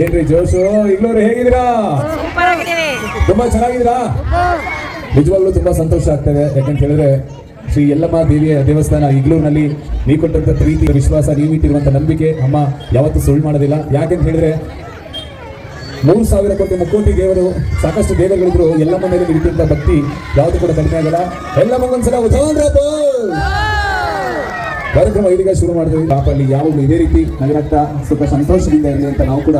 ಏನ್ರಿ ಜೋಶು? ಇಲ್ಲೋರು ಹೇಗಿದ್ದೀರಾ? ತುಂಬಾ ಚೆನ್ನಾಗಿದ್ದೀರಾ? ನಿಜವಾಗ್ಲೂ ತುಂಬಾ ಸಂತೋಷ ಆಗ್ತದೆ. ಯಾಕಂತ ಹೇಳಿದ್ರೆ ಶ್ರೀ ಯಲ್ಲಮ್ಮ ದೇವಿಯ ದೇವಸ್ಥಾನ ಇಗ್ಲೂರಿನಲ್ಲಿ ನೀವು ಕೊಟ್ಟಂತ ಪ್ರೀತಿ ವಿಶ್ವಾಸ ನೀವಿಟ್ಟಿರುವಂತ ನಂಬಿಕೆ ಅಮ್ಮ ಯಾವತ್ತೂ ಸುಳ್ಳು ಮಾಡೋದಿಲ್ಲ. ಯಾಕೆಂತ ಹೇಳಿದ್ರೆ ಮೂರು ಸಾವಿರ ಕೋಟಿ ಮುಕ್ಕೋಟಿ ದೇವರು ಸಾಕಷ್ಟು ದೇವರುಗಳಿದ್ರು ಎಲ್ಲಮ್ಮ ಮೇಲೆ ಇಟ್ಟಿರುವಂತ ಇಟ್ಟಿದ್ದ ಭಕ್ತಿ ಯಾವುದು ಕೂಡ ಕಡಿಮೆ ಆಗಲ್ಲ. ಎಲ್ಲಮ್ಮಗೊಂದ್ಸಲ ಉದಾಹರಣೆ ಕಾರ್ಯಕ್ರಮ ಇದೀಗ ಶುರು ಮಾಡಿದ್ವಿ ಪಾಪಲ್ಲಿ ಯಾವಾಗಲೂ ಇದೇ ರೀತಿ ನಗರಕ್ಕ ಸುಖ ಸಂತೋಷದಿಂದ ಇರಲಿ ಅಂತ ನಾವು ಕೂಡ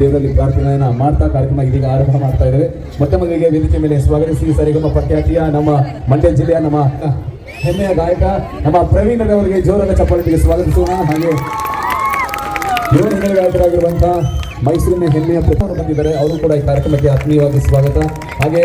ದೇವರಲ್ಲಿ ಪ್ರಾರ್ಥನೆಯನ್ನ ಮಾಡ್ತಾ ಕಾರ್ಯಕ್ರಮ ಇದೀಗ ಆರಂಭ ಮಾಡ್ತಾ ಇದ್ದೇವೆ. ಮತ್ತೆ ಮೊದಲಿಗೆ ವೇದಿಕೆ ಮೇಲೆ ಸ್ವಾಗತಿಸಿ ಸರಿಗಮ ಪಟ್ಯಾತಿಯ ನಮ್ಮ ಮಂಡ್ಯ ಜಿಲ್ಲೆಯ ನಮ್ಮ ಹೆಮ್ಮೆಯ ಗಾಯಕ, ನಮ್ಮ ಪ್ರವೀಣ್ ಅವರಿಗೆ ಜೋರಾದ ಚಪ್ಪಾಳಿಗೆ ಸ್ವಾಗತಿಸೋಣ. ಹಾಗೆ ಗಾಯಕರಾಗಿರುವಂತಹ ಮೈಸೂರಿನ ಹೆಮ್ಮೆಯ ಪ್ರಕಾರ ಬಂದಿದ್ದಾರೆ. ಅವರು ಕೂಡ ಈ ಕಾರ್ಯಕ್ರಮಕ್ಕೆ ಆತ್ಮೀಯವಾಗಿ ಸ್ವಾಗತ. ಹಾಗೆ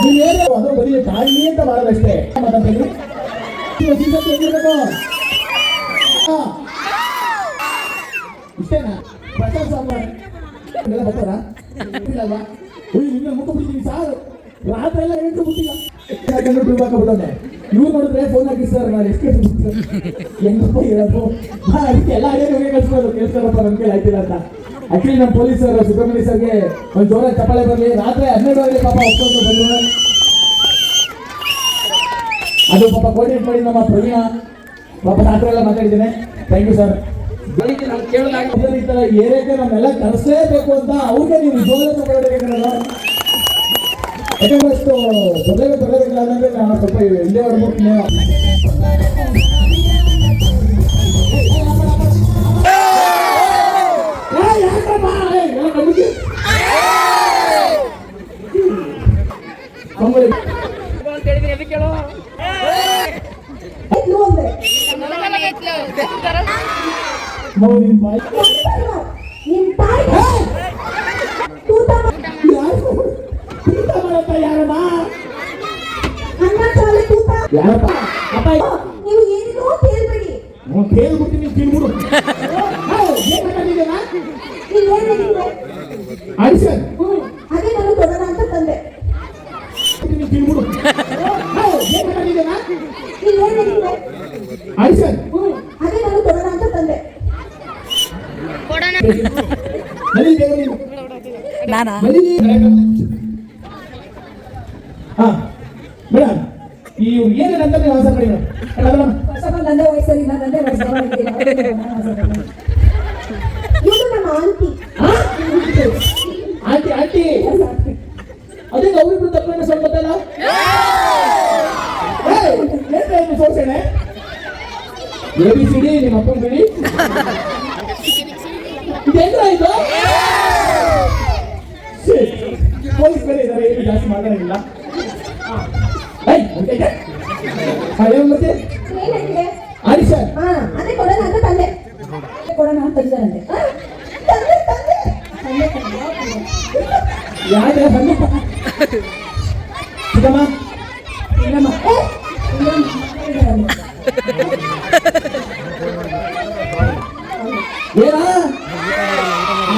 ನೀವೇನು ಅದು ಬರೀ ತಾಯಿ ಅಂತ ಮಾಡೋದಷ್ಟೇ ಮಾತಾಡ್ತೀನಿ ಸೀಸಕ್ಕೆ ಹೆಂಗಿರ್ಬೇಕು. ಇಷ್ಟೇನಾ ಮುಖ ಎಲ್ಲ ಬಿಟ್ಟಿಲ್ಲ ಯಾಕಂದ್ರೆ ಫೋನ್ ಹಾಕಿ ಸರ್ ನಾನು ಎಷ್ಟು ಹೆಂಗಪ್ಪ ಹಾ ಅದಕ್ಕೆ ಎಲ್ಲ ಅದೇ ಹೋಗಿ ಕಳ್ಸ್ಬೋದು ಕೇಳ್ತಾರಪ್ಪ ನಮ್ಗೆ ಆಯ್ತಿಲ್ಲ ಅಂತ ಆಕ್ಚುಲಿ ನಮ್ಮ ಪೊಲೀಸರು ಸುಬ್ರಹ್ಮಣ್ಯ ಸರ್ಗೆ ಒಂದು ಜೋರ ಚಪ್ಪಾಳೆ ಬರಲಿ. ರಾತ್ರಿ ಹನ್ನೆರಡು ಆಗಲಿ ಪಾಪ ಒಪ್ಕೊಂಡು ಬಂದ್ರು. ಅದು ಪಾಪ ಕೋಆರ್ಡಿನೇಟ್ ಮಾಡಿ ನಮ್ಮ ಪ್ರವೀಣ. ಪಾಪ ರಾತ್ರಿ ಎಲ್ಲ ಮಾತಾಡಿದ್ದೇನೆ. ಥ್ಯಾಂಕ್ ಯು ಸರ್ ಬೆಳಿಗ್ಗೆ ನಾವು ಕೇಳಲಾಗ ಈ ಥರ ಏರಿಯಾಕ್ಕೆ ನಮ್ಮೆಲ್ಲ ಕರೆಸಲೇಬೇಕು ಅಂತ ಅವ್ರಿಗೆ ನೀವು ಜೋರ ತಗೊಳ್ಬೇಕಲ್ಲ ಯಾಕಂದ್ರೆ ಅಷ್ಟು ಬದಲಾಗ ಬರಬೇಕಿಲ್ಲ ಅನ್ನೋದ್ರೆ ನಾನು ಸ್ವಲ್ಪ ಇಲ್ಲೇ ಹೊಡ್ಬಿಟ್ಟು ನೀವು ಏನೇನೋ ಕೇಳ್ಬೇಡಿ ಕೇಳ್ಬಿಟ್ಟು ನೀವು ತಿನ್ಬಿಡು ಹೇಳಿದ್ರೆ ಅದೇ ನಾನು ಕೊಡೋಣ ಅಂತ ತಂದೆ. ತಿನ್ಬಿಡು ಅದೇ ನಾನು ಕೊಡೋಣ ಅಂತ ತಂದೆ. ನಾನಾ ನಡಿ ಹಾ ಮೇಡಮ್ ಈ ಏನೇನಂತ ನೀವು ಆಸೆ ಪಡಿ ಮೇಡಮ್ ನಂದೇ ವಯಸ್ಸಲ್ಲಿ ನಾನು ನಂದೇ ಇವರು ನಮ್ಮ ಆಂಟಿ ಆಂಟಿ ಆಂಟಿ ಅದೇ ಅವ್ರಿಬ್ರು ತಪ್ಪೇನ ಸ್ವಲ್ಪ ಗೊತ್ತಲ್ಲ ಏನು ಸೋಸೇನೆ ಎ ಬಿ ಸಿ ಡಿ ನಿಮ್ಮ ಅಪ್ಪನ ಬಿಡಿ ಇದೇನು ಇದು ಪೊಲೀಸ್ ಬೇರೆ ಇದ್ದಾರೆ ಏನು ಜಾಸ್ತಿ ಮಾತಾಡಂಗಿಲ್ಲ ಏಯ್, ಮತ್ತೆ ಇದೆ? ಹಾ, ಏನು ಮತ್ತೆ ಏನಾಗಿದೆ ಆಡಿಷನ್ ಹಾ ಅದೇ ಕೊಡೋಣ ಅಂತ ತಂದೆ ಕೊಡೋಣ ಅಂತ ತಂದಿದ್ದಾರಂತೆ ಆ? ತಂದೆ ತಂದೆ ತಂದೆ ತಂದೆ ಚಿಕ್ಕಮ್ಮ ಇಲ್ಲಮ್ಮ. ಏನ?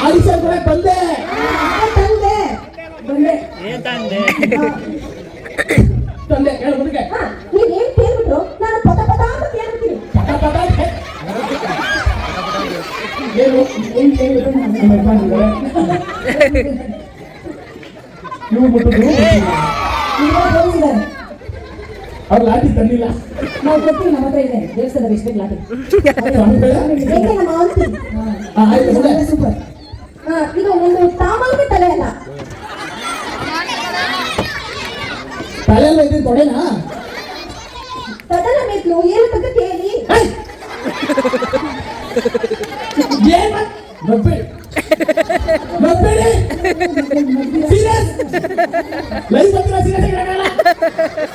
ಆಡಿಷನ್ ಕೂಡ ಬಂದೆ ತಂದೆ. ಬಂದೆ. ತಂದೆ? ಹೇಳು ಮುಂದಕ್ಕೆ. ಹಾ ಏನು ಏನ್ ಕೇಳ್ಬಿಟ್ರು? ನಾನು ಪದ ಪದ ಅಂತ ಕೇಳ್ಬಿಡ್ತೀನಿ. ಪಟ ಪಟ ಅಂತ. ಏನು ಏನ್ ಕೇಳಿದ್ರು. ಇವ್ರು ಮುಟ್ಟಿದ್ರು ಇವಾಗ ಹೋಗಿದ್ದಾರೆ ಅವ್ರು ಲಾಠಿ ತಂದಿಲ್ಲ ನಾವು ಕೊಡ್ತೀವಿ ನಮ್ಮ ಹತ್ರ ಇದೆ. ದೇವಸ್ಥಾನದ ಎಷ್ಟು ಲಾಟಿ ಸ್ವಾಮಿಗಳೇ? ಏಕೆ ನಮ್ಮ ಆಂಟಿ? ಆ, ಆಯ್ತು ಮುಂದೆ. ಸೂಪರ್ ಹಾ ಇದು ಒಂದು ಸಾಮಾನ್ಯ ತಲೆ ಅಲ್ಲ. ತಲೆಲ್ಲ ಇದೆ ತೊಡೆನಾ? ತದನ ಬೇಕು ಏನಂತ ಕೇಳಿ. ಏನ್ ಮಾಡ್- ನಬ್ಬೇಡಿ ನಬ್ಬೇಡಿ ಸೀರಿಯಸ್ ಲೈವ್ ಬಂದಿಲ್ಲ ಸೀರಿಯಸ್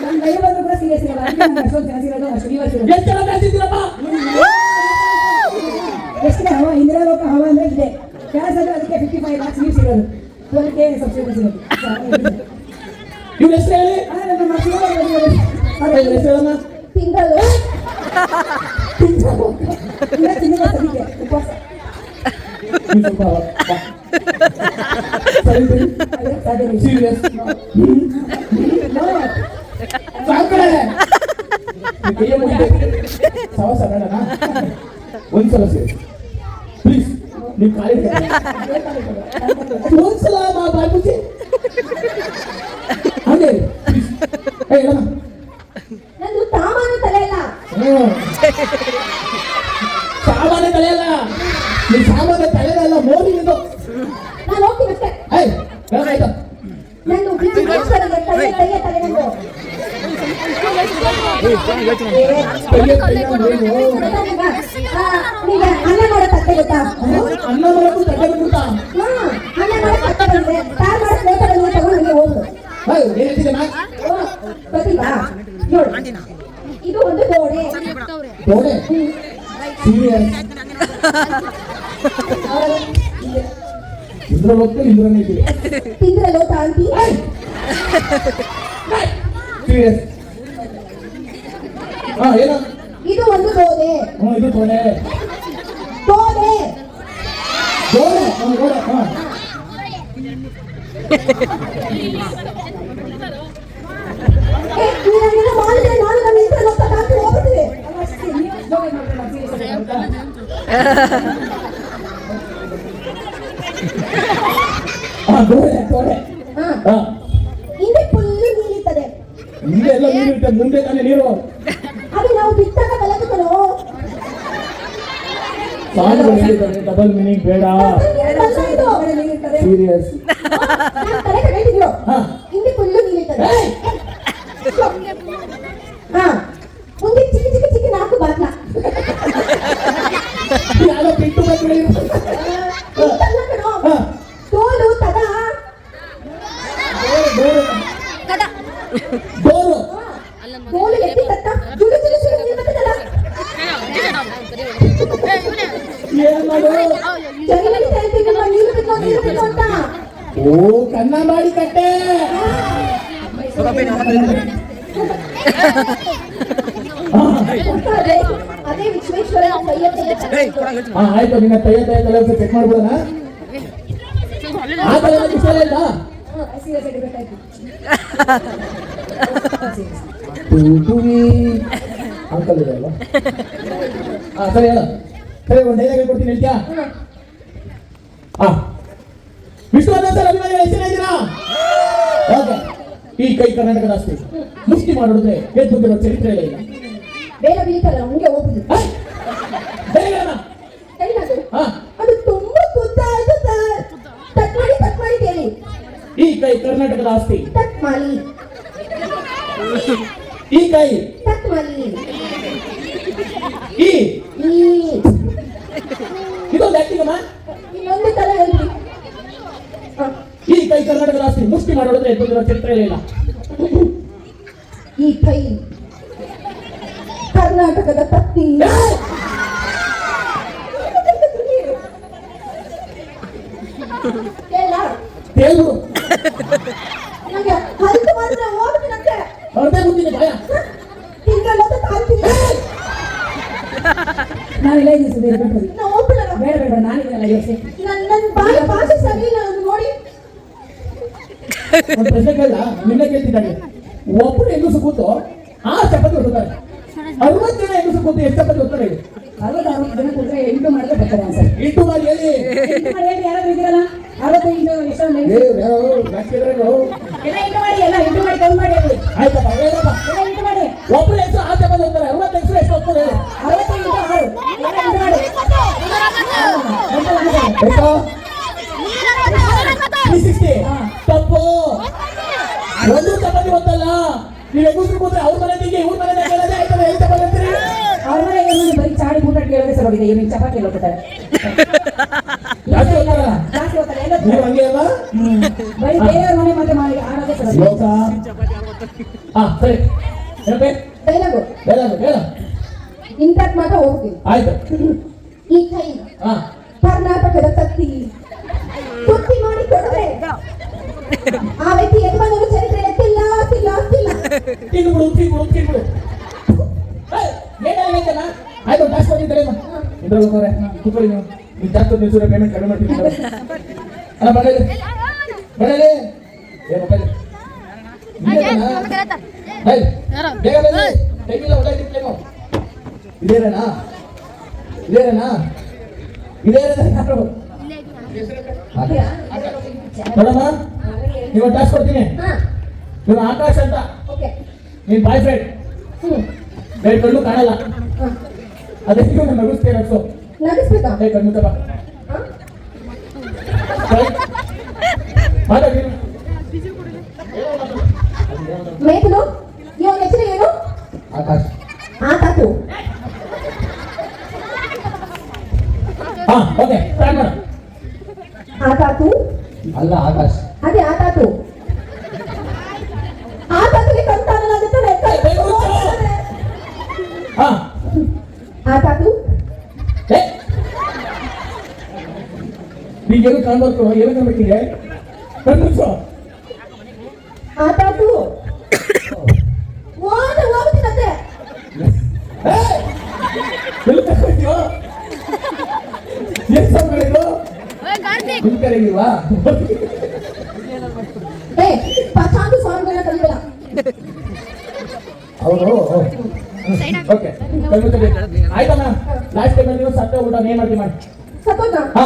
ನನ್ನ ಕೈ ಬಂದ್ರು ಕೂಡ ಸೀರಿಯಸ್ ಇರಲ್ಲ ಅದಕ್ಕೆ ನಂಗೆ ಅಷ್ಟೊಂದು ಚಾನ್ಸ್ ಇರೋದು ಅಷ್ಟು viewers ಇರೋದು. ಎಷ್ಟು ಜನ ಬೆಳೆಸಿದ್ದೀರಪ್ಪ ಎಷ್ಟಿದೆ ಹವಾ ಇಂದಿರಾ ಲೋಕ ಹವಾ ಅಂದ್ರೆ ಇದೆ ಕ್ಲಾಸ್ ಅಂದ್ರೆ ಅದಕ್ಕೆ ಫಿಫ್ಟಿ ಫೈವ್ ಲ್ಯಾಕ್ಸ್ ವ್ಯೂಸ್ ಇರೋದು ಟ್ವೆಲ್ ಕೆ ಸಬ್ಸ್ಕ್ರೈಬರ್ಸ್ ಇರೋದು ಇವ್ರ ಹೆಸರು ಹೇಳಿ ಆ, ನಮ್ಮ ಮಕ್ಕಳು ಇವ್ರ ಹೆಸರು ಹೇಳಮ್ಮ ತಿಂಗಳು ಇಲ್ಲ ತಿಂಗಳು ಸದ್ಯಕ್ಕೆ ಉಪವಾಸ ನೀವು ಸ್ವಲ್ಪ ಬಾ. ಸರಿ ಸರಿ ಅದೇ ಸಾಧ್ಯ ಇಲ್ಲ. Serious No. ಸಾಕಡೆ ಕೈಯ ಮುಗಿಬೇಕು ಸವಾಸ ಬೇಡನಾ ಒಂದ್ಸಲ ಸೇರಿ ಪ್ಲೀಸ್ ನೀವು ಕಾಲಿ ಒಂದ್ಸಲ ಮಾ ಬಾಯ್ ಮುಚ್ಚಿ ಹಾಗೆ ಪ್ಲೀಸ್ ಏ ಅನ್ನ ಮಾಡೋ ತಟ್ಟೆ ಗೊತ್ತಾ ಅನ್ನ ಮಾಡೋದು ತಟ್ಟೆ ಹಾ, ಅನ್ನ ಮಾಡೋ ತಟ್ಟೆ ಬಂದ್ರೆ ಸಾರು ಮಾಡೋ ಪ್ಲೇಟ್ ಬಂದ್ರೆ ತಗೊಂಡು ಹಂಗೆ ಹೋಗು ಗೊತ್ತಿಲ್ವಾ ನೋಡು ಇದು ಒಂದು ಗೋಡೆ ಸೀರಿಯಸ್ ಇಂದ್ರ ಹೋಗ್ತಾ ಇಂದ್ರನೇ ಇದ್ದೀವಿ ತಿಂದ್ರೆ ಲೋಟ ಅಂತಿ ಸೀರಿಯಸ್ ಇದು ಒಂದು ಗೋಡೆ ಹ್ಞೂ ಇದು ಗೋಡೆ ಗೋಡೆ ಗೋಡೆ ಹ್ಞೂ ಗೋಡೆ ಹಾ ಏ, ನೀನ್ ಹಂಗೆಲ್ಲ ಮಾಡಿದ್ರೆ ನಾನು ನನ್ನ ಇಂದ್ರ ಲೋಟ ಹಾಕಿ ಹೋಗ್ಬಿಡ್ತೀವಿ ಹಾ ಗೋಡೆ ಗೋಡೆ ಹಾ ಹಾ ಹಿಂದೆ ಫುಲ್ಲು ನೀರಿರ್ತದೆ ಹಿಂದೆ ಎಲ್ಲ ನೀರು ಇರುತ್ತೆ ಮುಂದೆ ತಾನೇ ನೀರು ಅದು ನಾವು ಬಿಟ್ಟಾಗ ಬಲಕತ್ತಲೋ ಸಾಲುಗಳು ಹೇಳಿದ್ದಾರೆ ಡಬಲ್ ಮೀನಿಂಗ್ ಬೇಡ. ಸೀರಿಯಸ್ ನಾನು ತಲೆ ಹಿಂದೆ ಫುಲ್ಲು ಏಯ್! ಹಾ. ಮುಂದೆ ಚಿಕ್ಕ ಚಿಕ್ಕ ಚಿಕ್ಕ ನಾಲ್ಕು ಬಾಗ್ಲ ಯಾರೋ ಬಿಟ್ಟು ಬಂದ್ರೆ ಕಟ್ಟೆ ಕೈಯ ಕೈಯ ಹಾ ಆಯ್ತು ನಿನ್ನ ತಯ್ಯ ತಯ್ಯ ತಲೆ ಚೆಕ್ ಮಾಡ್ಬೋದಾ ಆ ಇಷ್ಟ ಇಲ್ಲ ಅಂಕಲ್ ಇದೆ ಹಾ ಸರಿ ಹೇಳ. ಸರಿ ಒಂದು ಡೈಲಾಗ್ ಹೇಳ್ಕೊಡ್ತೀನಿ ಹೇಳ್ತೀಯಾ? ಹಾ. ವಿಶ್ವನಾಥ ಅಭಿಮಾನಿಗಳ ಹೆಸರಿದ್ದೀರಾ ಓಕೆ. ಈ ಕೈ ಕರ್ನಾಟಕದ ಆಸ್ತಿ ಮುಷ್ಟಿ ಮಾಡಿದ್ರೆ ಎದ್ದು ಬಂದಿರೋ ಚರಿತ್ರೆ ಇಲ್ಲ. ಬೇಗ ಬೀಳ್ತಲ್ಲ ಹಂಗೆ ಹೋಗುದು ಹಾ? ಬೇಗ ಹೇಳಣ್ಣ. ಕೈಲಾದು ಅದು ತುಂಬಾ ಉದ್ದ ಆಯ್ತು ಸರ್ ತಟ್ ಮಾಡಿ ತಟ್ ಮಾಡಿ ಕೇಳಿ. ಈ ಕೈ ಕರ್ನಾಟಕದ ಆಸ್ತಿ. ತಟ್ ಮಾಡಿ. ಈ ಕೈ. ತಟ್ ಮಾಡಿ. ಈ. ಇದೊಂದು ಆಕ್ಟಿಂಗ್ ಅಮ್ಮ ಇನ್ನೊಂದು ತರ ಹೇಳ್ರಿ ಹ. ಈ ಕೈ ಕರ್ನಾಟಕ ರಾಷ್ಟ್ರೀಯ ಮುಷ್ಟಿ ಮಾಡೋದ್ರೆ ಎದ್ದು ಚಿತ್ರ ಚರಿತ್ರೆ ಇಲ್ಲ. ಈ ಕೈ ಕರ್ನಾಟಕದ ತತ್ತಿ ನಾನಿಲ್ಲ ಹೋಗ್ತೀನಂತೆ ಹೊರಟೇ ಮುಂದಿನ ಭಯ. ತಾಳ್ತೀನಿ. ಸುಧೀರ್. ಬೇಡ ಬೇಡ ಯೋಚನೆ ನನ್ನ ನನ್ನ ಬಾಯಿ ಭಾಷೆ ಸರಿ ಇಲ್ಲ ಅದು ನೋಡಿ ಒಂದು ಪ್ರಶ್ನೆ ಕೇಳ ನಿನ್ನೆ ಕೇಳ್ತಿದ್ದಾಗೆ. ಒಬ್ಬರು ಹೆಂಗಸು ಕೂತು ಆ ಚಪಾತಿ ಹೊಡ್ತಾರೆ ಅರವತ್ತು ಜನ ಹೆಂಗಸು ಕೂತು ಎಷ್ಟು ಚಪಾತಿ ಹೊಡ್ತಾರೆ ಅರವತ್ತು ಅರವತ್ತು ಜನ ಕೂತ್ರೆ ಎಂಟು ಮಾಡಿದ್ರೆ ಬರ್ತಾರೆ ಅನ್ಸರ್ ಎಂಟು ಮಾಡಿ ಹೇಳಿ. ಎಂಟು ಮಾಡಿ ಹೇಳಿ ಯಾರಾದ್ರೂ ಇದ್ದೀರಲ್ಲ? ಅರವತ್ತೈದು ಎಷ್ಟೊಂದು. ಎಲ್ಲ ಎಂಟು ಮಾಡಿ ಎಲ್ಲ ಎಂಟು ಮಾಡಿ ಕೌಂಟ್ ಮಾಡಿ ಆಯ್ತಪ್ಪ ಒಬ್ಬರು ಹೋಗಿದೆ ಇವ್ರಿಗೆ ಚಪಾತಿ ಹೋಗ್ತಾರೆ? ನೀವು ಹಂಗೆ ಅಲ್ಲ ಬರೀ ಬೇರೆಯವ್ರ ಮನೆ ಮತ್ತೆ ಮಾಡಿ ಆಡೋದೇ ಲೋಕ? ಹಾ ಸರಿ. ಡೈಲಾಗು ಇಂಪ್ಯಾಕ್ಟ್ ಮಾತ್ರ ಹೋಗ್ತೀನಿ ಆಯ್ತು. ಈ ಕೈ. ಹಾ. ಹೋಗೋರೆ ಕೂತ್ಕೊಳ್ಳಿ ನೀವು ನೀವು. ಟ್ಯಾಕ್ಸ್ ನಿಲ್ಸಿದ್ರೆ ಪೇಮೆಂಟ್ ಕಡಿಮೆ ಅಲ್ಲ ಬಡಲಿ ಬರಲಿ ಏನು ಬರಲಿ ಬೇಗ ಬನ್ನಿ. ಟೈಮಿಲ್ಲ ಒಳ್ಳೆ ಟೈಮು ಇದೇನಾ ಇದೇನಾ ಇದೇನಾ ಯಾರು? ನೋಡಮ್ಮ ನೀವು ಟಾಸ್ ಕೊಡ್ತೀನಿ. ಇವನು ಆಕಾಶ್ ಅಂತ. ನಿನ್ ಬಾಯ್ ಫ್ರೆಂಡ್ ಬೇರೆ ಕಣ್ಣು ಕಾಣಲ್ಲ. ನಾನು ನಗಿಸ್ತೇನೆ ಅನ್ಸು ನಗಿಸ್ಬೇಕಾ? ಹೇ ತಪ್ಪ ಹಾ? ಮಾತಾಡಿ. ಮೇಕಲು ಇವನ ಹೆಸರು ಏನು? ಆಕಾಶ್. ಆಕಾಶು ಹಾ ಓಕೆ ಸ್ಟಾರ್ಟ್ ಆಕಾಶು ಅಲ್ಲ ಆಕಾಶ್. ಅದೇ ಆತಾತು ನೀಗೇನು ಕಾಣ್ಬೇಕು ಏನು ಕಾಣ್ಬೇಕಿದೆ ಕಣ್ಣು ಆತಾತು. ಓದ ಹೋಗ್ತೀನಂತೆ ಎಲ್ಲಿ ತಗೊಂಡ್ಯೋ ಎಷ್ಟು ಸಮಯಗಳು ನಿಮ್ ಕರೆಗಿಲ್ವಾ ಏ ಪಚಾಂದು ಕಲಿಬೇಡ ಅವರು ಓಕೆ ಆಯ್ತಮ್ಮ. ಲಾಸ್ಟ್ ಟೈಮ್ ನೀವು ಸತ್ತ ಊಟ ಏನ್ ಮಾಡ್ತೀವಿ ಮಾಡಿ? ಸತ್ತೋದ ಹಾ.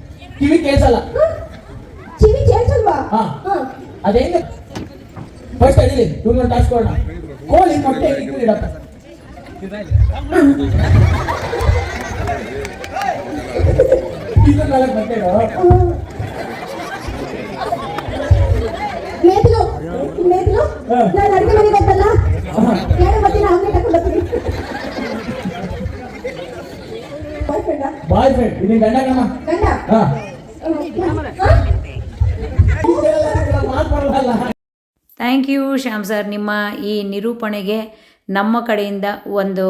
ಕಿವಿ ಕೇಳಿಸಲ್ಲ. ಚಿವಿ ಕೇಳಿಸಲ್ವಾ? ಅದೇಂಗೆ ಫಸ್ಟ್ ಅಡಿಲಿ ಇವ್ರು ಟಾಸ್ಕ್ ಕೊಡೋಣ. ಕೋಳಿ ಮೊಟ್ಟೆ ಇಡಪ್ಪ ಇದು ನಾಲ್ಕು ನಾನು ಅಡುಗೆ ಮನೆಗೆ ಹೋಗ್ತಲ್ಲ? ಎರಡು ಮತ್ತಿನ ಹಂಗೆ ತಗೊಂಡು ಬರ್ತೀನಿ. ಬಾಯ್ ಫ್ರೆಂಡ ಇದು ಗಂಡ ಗಂಡ ಥ್ಯಾಂಕ್ ಯು ಶ್ಯಾಮ್ ಸರ್ ನಿಮ್ಮ ಈ ನಿರೂಪಣೆಗೆ ನಮ್ಮ ಕಡೆಯಿಂದ ಒಂದು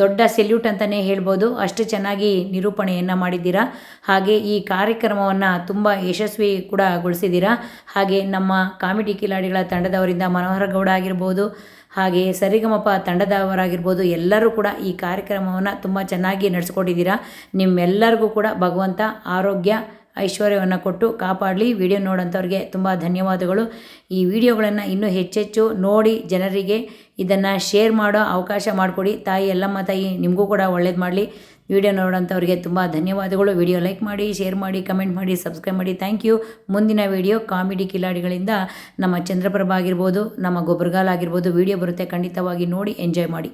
ದೊಡ್ಡ ಸೆಲ್ಯೂಟ್ ಅಂತಲೇ ಹೇಳ್ಬೋದು. ಅಷ್ಟು ಚೆನ್ನಾಗಿ ನಿರೂಪಣೆಯನ್ನು ಮಾಡಿದ್ದೀರಾ. ಹಾಗೆ ಈ ಕಾರ್ಯಕ್ರಮವನ್ನು ತುಂಬ ಯಶಸ್ವಿ ಕೂಡ ಗೊಳಿಸಿದ್ದೀರಾ. ಹಾಗೆ ನಮ್ಮ ಕಾಮಿಡಿ ಕಿಲಾಡಿಗಳ ತಂಡದವರಿಂದ ಮನೋಹರ ಗೌಡ ಆಗಿರ್ಬೋದು, ಹಾಗೆ ಸರಿಗಮಪ ತಂಡದವರಾಗಿರ್ಬೋದು, ಎಲ್ಲರೂ ಕೂಡ ಈ ಕಾರ್ಯಕ್ರಮವನ್ನು ತುಂಬ ಚೆನ್ನಾಗಿ ನಡೆಸ್ಕೊಟ್ಟಿದ್ದೀರಾ ನಿಮ್ಮೆಲ್ಲರಿಗೂ ಕೂಡ ಭಗವಂತ ಆರೋಗ್ಯ ಐಶ್ವರ್ಯವನ್ನು ಕೊಟ್ಟು ಕಾಪಾಡಲಿ. ವಿಡಿಯೋ ನೋಡೋಂಥವ್ರಿಗೆ ತುಂಬ ಧನ್ಯವಾದಗಳು. ಈ ವಿಡಿಯೋಗಳನ್ನು ಇನ್ನೂ ಹೆಚ್ಚೆಚ್ಚು ನೋಡಿ ಜನರಿಗೆ ಇದನ್ನು ಶೇರ್ ಮಾಡೋ ಅವಕಾಶ ಮಾಡಿಕೊಡಿ. ತಾಯಿ ಎಲ್ಲಮ್ಮ ತಾಯಿ ನಿಮಗೂ ಕೂಡ ಒಳ್ಳೇದು ಮಾಡಲಿ. ವಿಡಿಯೋ ನೋಡೋಂಥವ್ರಿಗೆ ತುಂಬ ಧನ್ಯವಾದಗಳು. ವಿಡಿಯೋ ಲೈಕ್ ಮಾಡಿ, ಶೇರ್ ಮಾಡಿ, ಕಮೆಂಟ್ ಮಾಡಿ, ಸಬ್ಸ್ಕ್ರೈಬ್ ಮಾಡಿ. Thank you. ಮುಂದಿನ ವಿಡಿಯೋ ಕಾಮಿಡಿ ಕಿಲಾಡಿಗಳಿಂದ ನಮ್ಮ ಚಂದ್ರಪ್ರಭ ಆಗಿರ್ಬೋದು, ನಮ್ಮ ಗೊಬ್ಬರಗಾಲ್ ಆಗಿರ್ಬೋದು. ವಿಡಿಯೋ ಬರುತ್ತೆ ಖಂಡಿತವಾಗಿ ನೋಡಿ, ಎಂಜಾಯ್ ಮಾಡಿ.